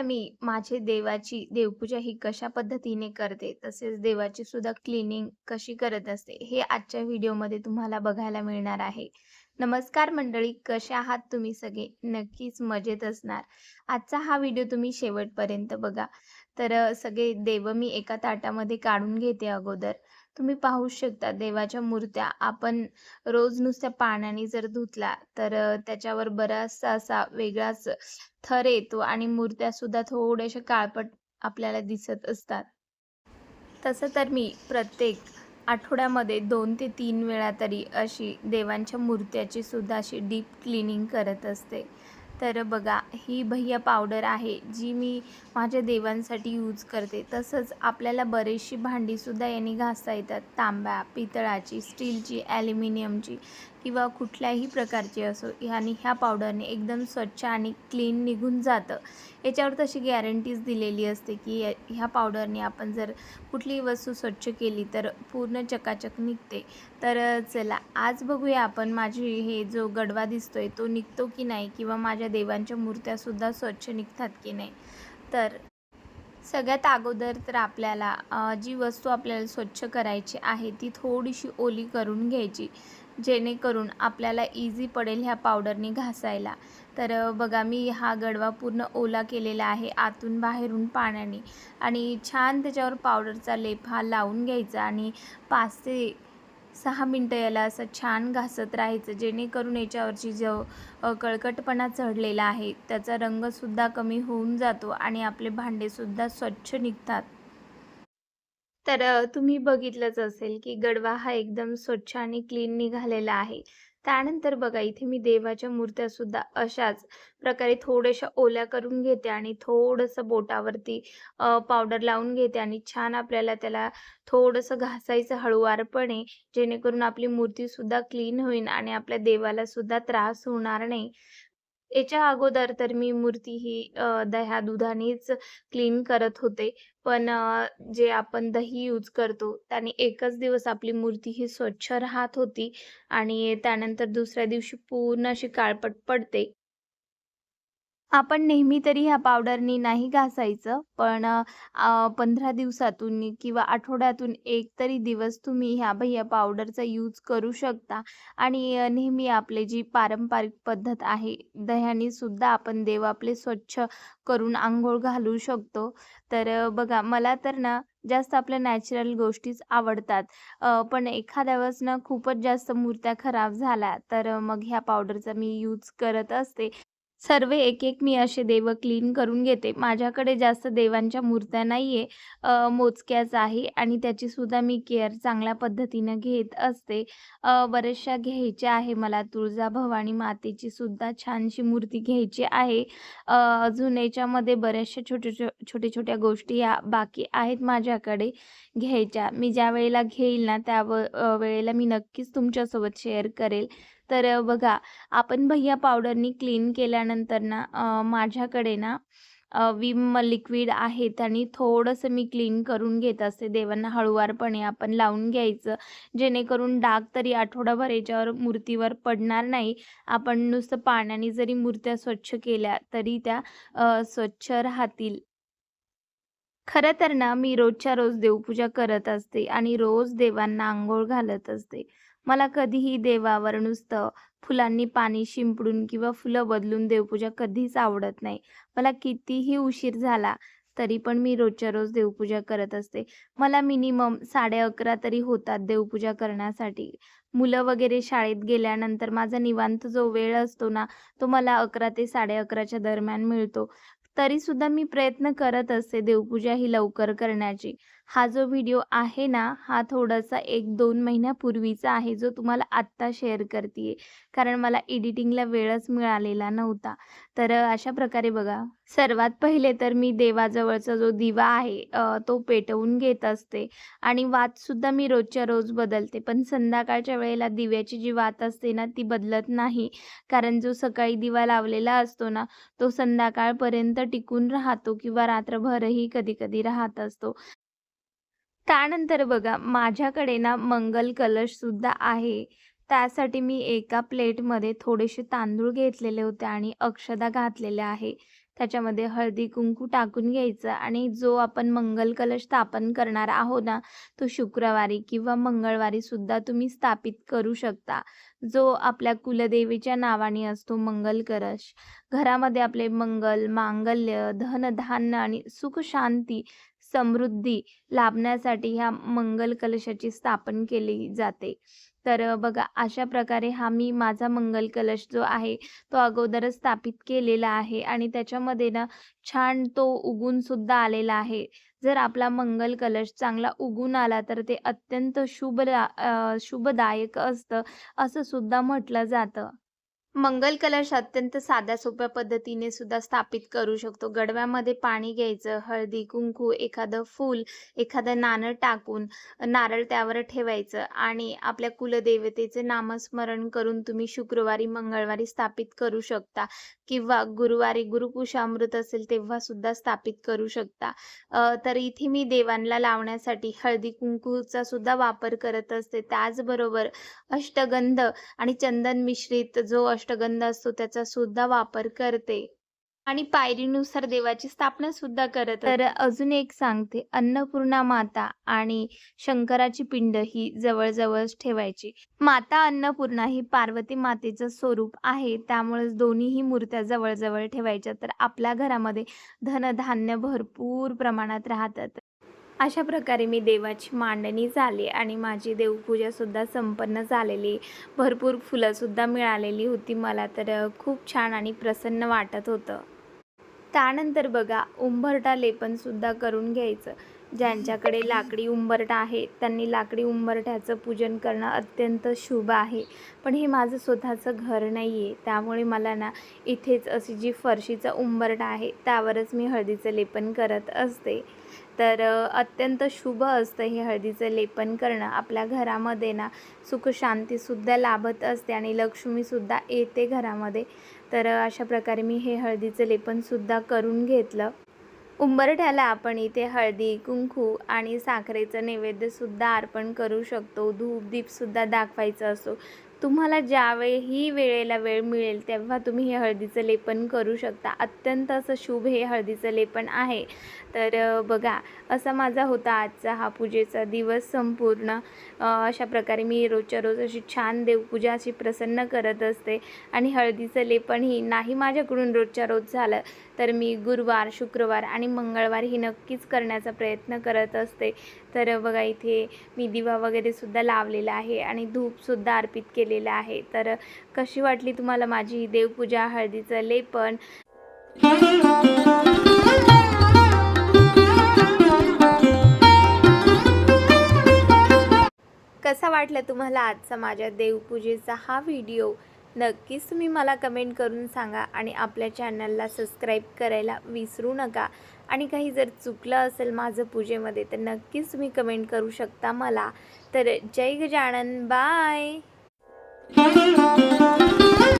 मी माझे देवाची देवपूजा ही कशा पद्धतीने करते, तसेच देवाची सुद्धा क्लीनिंग कशी करत असते, हे आजच्या व्हिडिओमध्ये तुम्हाला बघायला मिळणार आहे. नमस्कार मंडळी, कसे आहात तुम्ही सगळे? नक्कीच मजेत असणार. आजचा हा व्हिडिओ तुम्ही शेवटपर्यंत बघा. तर सगळे देव मी एका ताटामध्ये काढून घेते अगोदर. तुम्ही पाहू शकता देवाच्या मूर्त्या आपण रोज नुसत्या पाण्याने जर धुतला तर त्याच्यावर बराचसा असा वेगळाच थर येतो आणि मूर्त्या सुद्धा थोड्याशा काळपट आपल्याला दिसत असतात. तसं तर मी प्रत्येक आठवड्यामध्ये दोन ते तीन वेळा तरी अशी देवांच्या मूर्त्याची सुद्धा अशी डीप क्लिनिंग करत असते. तर बघा ही भैय्या पावडर आहे जी मी माझ्या देवांसाठी यूज करते. तसंच आपल्याला बरीचशी भांडीसुद्धा यांनी घासता येतात. तांब्या, पितळाची, स्टीलची, ॲल्युमिनियमची किंवा कुठल्याही प्रकारची असो आणि ह्या पावडरने एकदम स्वच्छ आणि क्लीन निघून जातं. याच्यावर तशी गॅरंटीज दिलेली असते की ह्या पावडरने आपण जर कुठलीही वस्तू स्वच्छ केली तर पूर्ण चकाचक निघते. तर चला आज बघूया आपण माझी हे जो गडवा दिसतोय तो निघतो की नाही किंवा माझ्या देवांच्या मूर्त्यासुद्धा स्वच्छ निघतात की नाही. तर सगळ्यात अगोदर तर आपल्याला जी वस्तू आपल्याला स्वच्छ करायची आहे ती थोडीशी ओली करून घ्यायची. जेणेकरून आपल्याला इझी पडेल ह्या पावडरने घासायला. तर बघा मी हा गडवा पूर्ण ओला केलेला आहे आतून बाहेरून पाण्याने आणि छान त्याच्यावर पावडरचा लेप हा लावून घ्यायचा आणि पाच ते सहा मिनटं याला असं छान घासत राहायचं. जेणेकरून याच्यावरची जो कळकटपणा चढलेला आहे त्याचा रंगसुद्धा कमी होऊन जातो आणि आपले भांडेसुद्धा स्वच्छ निघतात. तर तुम्ही बघितलंच असेल की गडवा हा एकदम स्वच्छ आणि क्लीन निघालेला आहे. त्यानंतर बघा इथे मी देवाच्या मूर्त्यासुद्धा अशाच प्रकारे थोड्याशा ओल्या करून घेते आणि थोडंसं बोटावरती पावडर लावून घेते आणि छान आपल्याला त्याला थोडंसं घासायचं हळूवारपणे, जेणेकरून आपली मूर्तीसुद्धा क्लीन होईल आणि आपल्या देवालासुद्धा त्रास होणार नाही. याच्या अगोदर तर मी मूर्ती ही दह्या-दुधानेच क्लीन करत होते. पण जे आपण दही यूज करतो त्याने एकच दिवस आपली मूर्ती ही स्वच्छ राहत होती आणि त्यानंतर दुसऱ्या दिवशी पूर्ण अशी काळपट पडते. आपण नेहमी तरी ह्या पावडरनी नाही घासायचं, पण पंधरा दिवसातून किंवा आठवड्यातून एक तरी दिवस तुम्ही ह्या भैय्या पावडरचा यूज करू शकता आणि नेहमी आपली जी पारंपरिक पद्धत आहे, दह्याने सुद्धा आपण देव आपले स्वच्छ करून आंघोळ घालू शकतो. तर बघा मला तर ना जास्त आपल्या नॅचरल गोष्टीच आवडतात. पण एखाद्या वेळेस ना खूपच जास्त मूर्त्या खराब झाल्या, तर मग ह्या पावडरचा मी यूज करत असते. सर्व एक-एक मी असे देव क्लीन करून घेते. माझ्याकडे जास्त देवांच्या मूर्त्या नाही आहे मोजक्याच आहे आणि त्याचीसुद्धा मी केअर चांगल्या पद्धतीनं घेत असते. बऱ्याचशा घ्यायच्या आहे मला तुळजाभवानी मातेची सुद्धा छानशी मूर्ती घ्यायची आहे. अजून याच्यामध्ये बऱ्याचशा छोट्या छो छोट्या-छोट्या गोष्टी या बाकी आहेत माझ्याकडे घ्यायच्या. मी ज्यावेळेला घेईल ना त्या व वेळेला मी नक्कीच तुमच्यासोबत शेअर करेल. तर बघा आपण भैया पावडरनी क्लीन केल्यानंतर ना माझ्याकडे ना विम लिक्विड आहे आणि थोडंसं मी क्लीन करून घेत असते. देवांना हळूवारपणे आपण लावून घ्यायचं, जेणेकरून डाग तरी आठवडाभर याच्यावर मूर्तीवर पडणार नाही. आपण नुसतं पाण्याने जरी मूर्त्या स्वच्छ केल्या तरी त्या स्वच्छ राहतील. खरं तर ना मी रोजच्या रोज देवपूजा करत असते आणि रोज देवांना आंघोळ घालत असते. मला कधीही देवावर नुसतं फुलांनी पाणी शिंपडून किंवा फुलं बदलून देवपूजा कधीच आवडत नाही. मला कितीही उशीर झाला तरी पण मी रोजच्या रोज देवपूजा करत असते. मला मिनिमम 11:30 तरी होतात देवपूजा करण्यासाठी. मुलं वगैरे शाळेत गेल्यानंतर माझा निवांत जो वेळ असतो ना, तो मला 11 ते 11:30च्या दरम्यान मिळतो. तरीसुद्धा मी प्रयत्न करत असते देवपूजा ही लवकर करण्याची. हा जो व्हिडिओ आहे ना, हा थोडासा 1-2 महिन्यापूर्वीचा आहे, जो तुम्हाला आत्ता शेअर करते कारण मला एडिटिंगला वेळच मिळालेला नव्हता. तर अशा प्रकारे बघा, सर्वात पहिले तर मी देवाजवळचा जो दिवा आहे तो पेटवून घेत असते आणि वातसुद्धा मी रोजच्या रोज बदलते. पण संध्याकाळच्या वेळेला दिव्याची जी वात असते ना, ती बदलत नाही. कारण जो सकाळी दिवा लावलेला असतो ना, तो संध्याकाळपर्यंत टिकून राहतो किंवा रात्रभरही कधी-कधी राहत असतो. त्यानंतर बघा माझ्याकडे ना मंगल कलशसुद्धा आहे. त्यासाठी मी एका प्लेटमध्ये थोडेसे तांदूळ घेतलेले होते आणि अक्षदा घातलेल्या आहे. त्याच्यामध्ये हळदी कुंकू टाकून घ्यायचं आणि जो आपण मंगल कलश स्थापन करणार आहोत ना तो शुक्रवारी किंवा मंगळवारी सुद्धा तुम्ही स्थापित करू शकता जो आपल्या कुलदेवीच्या नावाने असतो मंगल कलश घरामध्ये आपले मंगल मांगल्य धनधान्य आणि सुख शांती समृद्धी लाभण्यासाठी ह्या मंगल कलशाची स्थापन केली जाते. तर बघा अशा प्रकारे हा मी माझा मंगल कलश जो आहे तो अगोदरच स्थापित केलेला आहे आणि त्याच्यामध्ये ना छान तो उगून सुद्धा आलेला आहे. जर आपला मंगल कलश चांगला उगून आला तर ते अत्यंत शुभ शुभदायक असतं असं सुद्धा म्हटलं जातं. मंगल कलश अत्यंत साध्या सोप्या पद्धतीने सुद्धा स्थापित करू शकतो. गडव्यामध्ये पाणी घ्यायचं हळदी कुंकू एखादं फूल एखादं नाणं टाकून नारळ त्यावर ठेवायचं आणि आपल्या कुलदेवतेचे नामस्मरण करून तुम्ही शुक्रवारी मंगळवारी स्थापित करू शकता किंवा गुरुवारी गुरुकुशामृत असेल तेव्हा सुद्धा स्थापित करू शकता. तर इथे मी देवांना लावण्यासाठी हळदी कुंकूचा सुद्धा वापर करत असते. त्याचबरोबर अष्टगंध आणि चंदन मिश्रित जो अष्टगंध असतो त्याचा सुद्धा वापर करते. आणि पायरीनुसार देवाची स्थापना सुद्धा करत तर अजून एक सांगते. अन्नपूर्णा माता आणि शंकराची पिंड ही जवळजवळच ठेवायची. माता अन्नपूर्णा ही पार्वती मातेचं स्वरूप आहे. त्यामुळेच दोन्हीही मूर्त्या जवळजवळ ठेवायच्या. तर आपल्या घरामध्ये धनधान्य भरपूर प्रमाणात राहतात. अशा प्रकारे मी देवाची मांडणी झाली आणि माझी देवपूजासुद्धा संपन्न झालेली. भरपूर फुलंसुद्धा मिळालेली होती. मला तर खूप छान आणि प्रसन्न वाटत होतं. त्यानंतर बघा उंबरटा लेपनसुद्धा करून घ्यायचं. ज्यांच्याकडे लाकडी उंबरठा आहे त्यांनी लाकडी उंबरठ्याचं पूजन करणं अत्यंत शुभ आहे. पण हे माझं स्वतःचं घर नाही आहे त्यामुळे मला ना इथेच अशी जी फरशीचा उंबरठा आहे त्यावरच मी हळदीचं लेपन करत असते. तर अत्यंत शुभ असतं हे हळदीचं लेपन करणं. आपल्या घरामध्ये ना सुखशांतीसुद्धा लाभत असते आणि लक्ष्मीसुद्धा येते घरामध्ये. तर अशा प्रकारे मी हे हळदीचं लेपनसुद्धा करून घेतलं. उंबरठ्याला आपण इथे हळदी कुंकू आणि साखरेचं नैवेद्यसुद्धा अर्पण करू शकतो. धूप दीपसुद्धा दाखवायचं असो. तुम्हाला ज्यावेळी वेळेला वेळ मिळेल तेव्हा तुम्ही हे हळदीचं लेपन करू शकता. अत्यंत असं शुभ हे हळदीचं लेपन आहे. तर बघा असा माझा होता आजचा हा पूजेचा दिवस संपूर्ण. अशा प्रकारे मी रोजच्या रोज अशी छान देवपूजा अशी प्रसन्न करत असते. आणि हळदीचं लेपन ही नाही माझ्याकडून रोजच्या रोज झालं. तर मी गुरुवार शुक्रवार आणि मंगळवार ही नक्कीच करण्याचा प्रयत्न करत असते. तर बघा इथे मी दिवा वगैरे सुद्धा लावलेला आहे आणि धूपसुद्धा अर्पित केलेलं आहे. तर कशी वाटली तुम्हाला माझी ही देवपूजा हळदीचं लेपन? कसा वाटला तुम्हाला आजचा माझ्या देवपूजेचा हा व्हिडिओ? नक्कीच तुम्ही मला कमेंट करून सांगा आणि आपल्या चॅनलला सबस्क्राईब करायला विसरू नका. आणि काही जर चुकलं असेल माझं पूजेमध्ये तर नक्कीच तुम्ही कमेंट करू शकता मला. तर जय गजानन बाय!